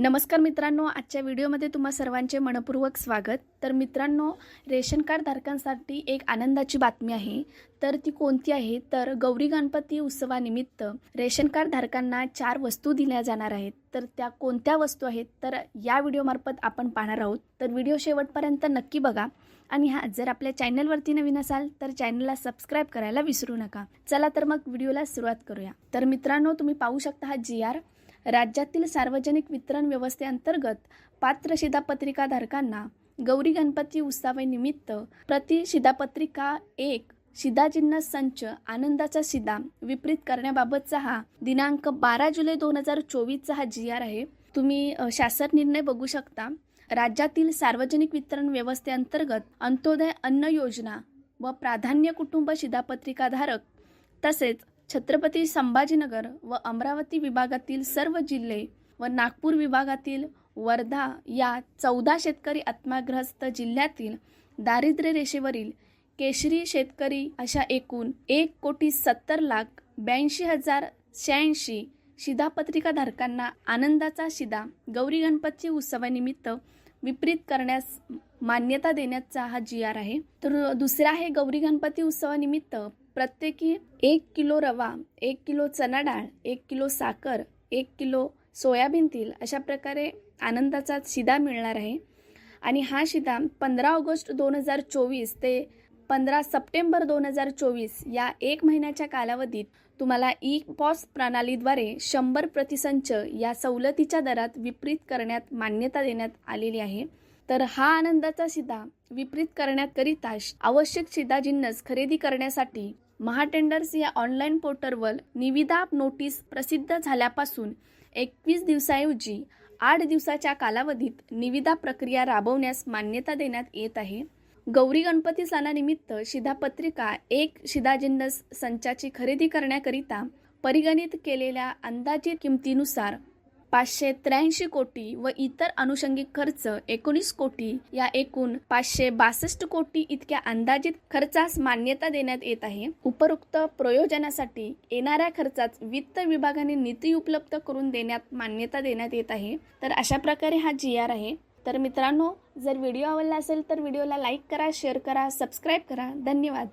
नमस्कार मित्रांनो आजच्या व्हिडिओमध्ये तुम्हा सर्वांचे मनपूर्वक स्वागत. तर मित्रांनो रेशन कार्ड धारकांसाठी एक आनंदाची बातमी आहे. तर ती कोणती आहे? तर गौरी गणपती उत्सवानिमित्त रेशन कार्ड धारकांना चार वस्तू दिल्या जाणार आहेत. तर त्या कोणत्या वस्तू आहेत? तर या व्हिडिओमार्फत आपण पाहणार आहोत. तर व्हिडिओ शेवटपर्यंत नक्की बघा. आणि हा जर आपल्या चॅनलवरती नवीन असाल तर चॅनलला सबस्क्राईब करायला विसरू नका. चला तर मग व्हिडिओला सुरुवात करूया. तर मित्रांनो तुम्ही पाहू शकता हा जी आर. राज्यातील सार्वजनिक वितरण व्यवस्थेअंतर्गत पात्र शिधापत्रिकाधारकांना गौरी गणपती उत्सवानिमित्त प्रति शिधापत्रिका एक शिधाचिन्ह संच आनंदाचा शिधा विपरीत करण्याबाबतचा हा दिनांक बारा जुलै दोन हजार चोवीसचा हा जी आर आहे. तुम्ही शासन निर्णय बघू शकता. राज्यातील सार्वजनिक वितरण व्यवस्थेअंतर्गत अंत्योदय अन्न योजना व प्राधान्य कुटुंब शिधापत्रिकाधारक तसेच छत्रपती संभाजीनगर व अमरावती विभागातील सर्व जिल्हे व नागपूर विभागातील वर्धा या चौदा शेतकरी आत्माग्रस्त जिल्ह्यातील दारिद्र्य रेषेवरील केशरी शेतकरी अशा एकूण एक कोटी सत्तर लाख ब्याऐंशी हजार शहाऐंशी शिधापत्रिका धारकांना आनंदाचा शिधा गौरी गणपती उत्सवानिमित्त विपरीत करण्यास मान्यता देण्याचा हा जी आर आहे. तर दुसरा आहे गौरी गणपती उत्सवानिमित्त प्रत्येकी एक किलो रवा एक किलो चना डाळ एक किलो साखर एक किलो सोयाबीन तेल अशा प्रकारे आनंदाचा शिदा मिळणार आहे. आणि हा शिदा पंधरा ऑगस्ट दोन हजार चोवीस ते पंधरा सप्टेंबर दोन हजार चोवीस या एक महिन्याच्या कालावधीत तुम्हाला ई पॉस प्रणालीद्वारे शंभर प्रतिसंच या सवलतीच्या दरात विपरीत करण्यात मान्यता देण्यात आलेली आहे. तर हा आनंदाचा शिदा विपरीत करण्याकरिता श- आवश्यक शिदा जिन्नस खरेदी करण्यासाठी महाटेंडर्स या ऑनलाईन पोर्टलवर निविदा नोटीस प्रसिद्ध झाल्यापासून एकवीस दिवसाऐवजी आठ दिवसाच्या कालावधीत निविदा प्रक्रिया राबवण्यास मान्यता देण्यात येत आहे. गौरी गणपती सणानिमित्त शिधापत्रिका एक शिधाजिन्नस संचाची खरेदी करण्याकरिता परिगणित केलेल्या अंदाजित किमतीनुसार पाचशे त्र्याऐंशी कोटी व इतर अनुषंगिक खर्च एकोणीस कोटी. या एकूण पाचशे बासष्ट कोटी इतक्या अंदाजित खर्चास मान्यता देण्यात येत आहे. उपरोक्त प्रयोजनासाठी येणाऱ्या खर्चात वित्त विभागाने निधी उपलब्ध करून देण्यात मान्यता देण्यात येत आहे. तर अशा प्रकारे हा जी आर आहे. तर मित्रांनो जर व्हिडिओ आवडला असेल तर व्हिडिओला लाईक करा शेअर करा सबस्क्राईब करा. धन्यवाद.